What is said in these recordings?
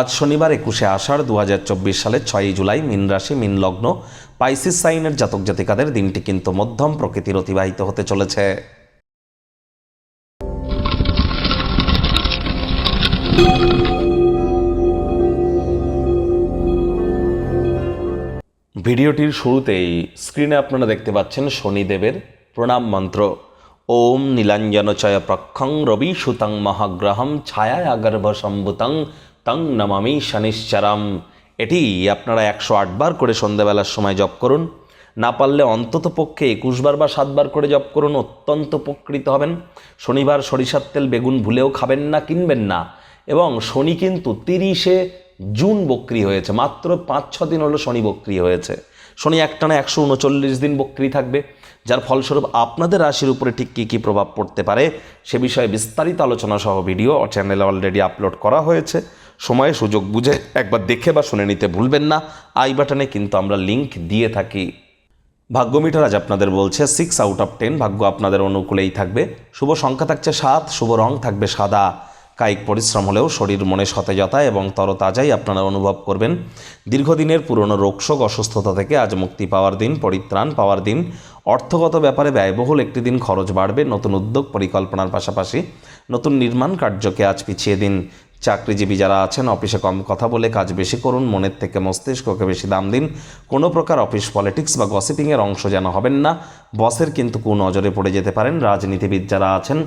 আজ শনিবার একুশে আষাঢ় দু হাজার সালের ছয়ই জুলাই মিন রাশি, মিন লগ্ন, পাইসিস সাইনের জাতক জাতিকাদের দিনটি কিন্তু মধ্যম প্রকৃতির অতিবাহিত হতে চলেছে। ভিডিওটির শুরুতেই স্ক্রিনে আপনারা দেখতে পাচ্ছেন শনিদেবের প্রণাম মন্ত্র। ওম নীলাঞ্জনচয় প্রক্ষং রবি সুতং মহাগ্রহম ছায়া আগর্ভ সম্ভুতং তং নমামি শনিশ্চরম। এটি আপনারা একশো আটবার করে সন্ধ্যাবেলার সময় জপ করুন। না পারলে অন্তত পক্ষে একুশবার বা সাতবার করে জপ করুন, অত্যন্ত উপকৃত হবেন। শনিবার সরিষার তেল বেগুন ভুলেও খাবেন না, কিনবেন না। এবং শনি কিন্তু তিরিশে জুন বক্রি হয়েছে, মাত্র পাঁচ ছ দিন হলো শনি বক্রি হয়েছে। শনি একটানা একশো উনচল্লিশ দিন বক্রি থাকবে, যার ফলস্বরূপ আপনাদের রাশির উপরে ঠিক কী কী প্রভাব পড়তে পারে, সে বিষয়ে বিস্তারিত আলোচনা সহ ভিডিও চ্যানেলে অলরেডি আপলোড করা হয়েছে। সময়ে সুযোগ বুঝে একবার দেখে বা শুনে নিতে ভুলবেন না। আই বাটনে কিন্তু আমরা লিংক দিয়ে থাকি। ভাগ্য মিটার আজ আপনাদের বলছে সিক্স আউট অফ টেন ভাগ্য আপনাদের অনুকূলেই থাকবে। শুভ সংখ্যা থাকছে সাত, শুভ রং থাকবে সাদা। কায়িক পরিশ্রম হলেও শরীর মনে সতেজতা এবং তরতাজাই আপনারা অনুভব করবেন। দীর্ঘদিনের পুরনো রোগশোক, অসুস্থতা থেকে আজ মুক্তি পাওয়ার দিন, পরিত্রাণ পাওয়ার দিন। অর্থগত ব্যাপারে ব্যয়বহুল একটি দিন খরচ বাড়বে। নতুন উদ্যোগ, পরিকল্পনার পাশাপাশি নতুন নির্মাণ কার্যকে আজ পিছিয়ে দিন। চাকরিজীবী যারা আছেন, অফিসে কম কথা বলে কাজ বেশি করুন, মনের থেকে মস্তিষ্ককে বেশি দাম দিন। কোনো প্রকার অফিস পলিটিক্স বা গসিপিংয়ের অংশ যেন হবেন না। বসের কিন্তু কু নজরে পড়ে যেতে পারেন রাজনীতিবিদ যারা আছেন।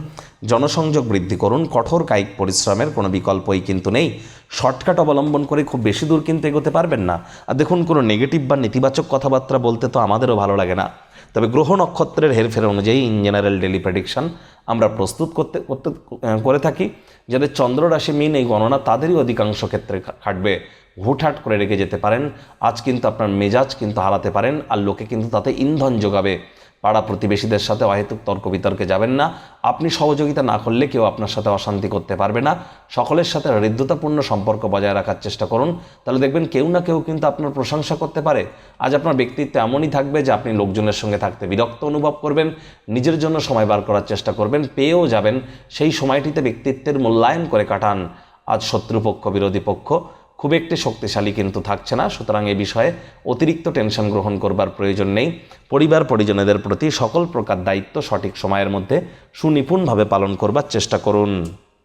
জনসংযোগ বৃদ্ধি করুন, কঠোর কায়িক পরিশ্রমের কোনো বিকল্পই কিন্তু নেই। শর্টকাট অবলম্বন করে খুব বেশি দূর কিন্তু এগোতে পারবেন না। আর দেখুন, কোনো নেগেটিভ বা নেতিবাচক কথাবার্তা বলতে তো আমাদেরও ভালো লাগে না। তবে গ্রহ নক্ষত্রের হেরফের অনুযায়ী ইন জেনারেল ডেলি প্রেডিকশন আমরা প্রস্তুত করতে করতে, করে থাকি যাদের চন্দ্র রাশি মিন এই গণনা তাদেরই অধিকাংশ ক্ষেত্রে খাটবে। হুটহাট করে রেখে যেতে পারেন। আজ কিন্তু আপনার মেজাজ কিন্তু হারাতে পারেন, আর লোকে কিন্তু তাতে ইন্ধন যোগাবে। পাড়া প্রতিবেশীদের সাথে অহেতুক তর্ক বিতর্কে যাবেন না। আপনি সহযোগিতা না করলে কেউ আপনার সাথে অশান্তি করতে পারবে না। সকলের সাথে হৃদ্যতাপূর্ণ সম্পর্ক বজায় রাখার চেষ্টা করুন। তাহলে দেখবেন কেউ না কেউ কিন্তু আপনার প্রশংসা করতে পারে। আজ আপনার ব্যক্তিত্ব এমনই থাকবে যে আপনি লোকজনের সঙ্গে থাকতে বিরক্ত অনুভব করবেন। নিজের জন্য সময় বার করার চেষ্টা করবেন, পেয়েও যাবেন। সেই সময়টিতে ব্যক্তিত্বের মূল্যায়ন করে কাটান। আজ শত্রুপক্ষ, বিরোধী পক্ষ খুব একটি শক্তিশালী কিন্তু থাকছে না। সুতরাং এ বিষয়ে অতিরিক্ত টেনশন গ্রহণ করবার প্রয়োজন নেই। পরিবার পরিজনেদের প্রতি সকল প্রকার দায়িত্ব সঠিক সময়ের মধ্যে সুনিপুণভাবে পালন করবার চেষ্টা করুন।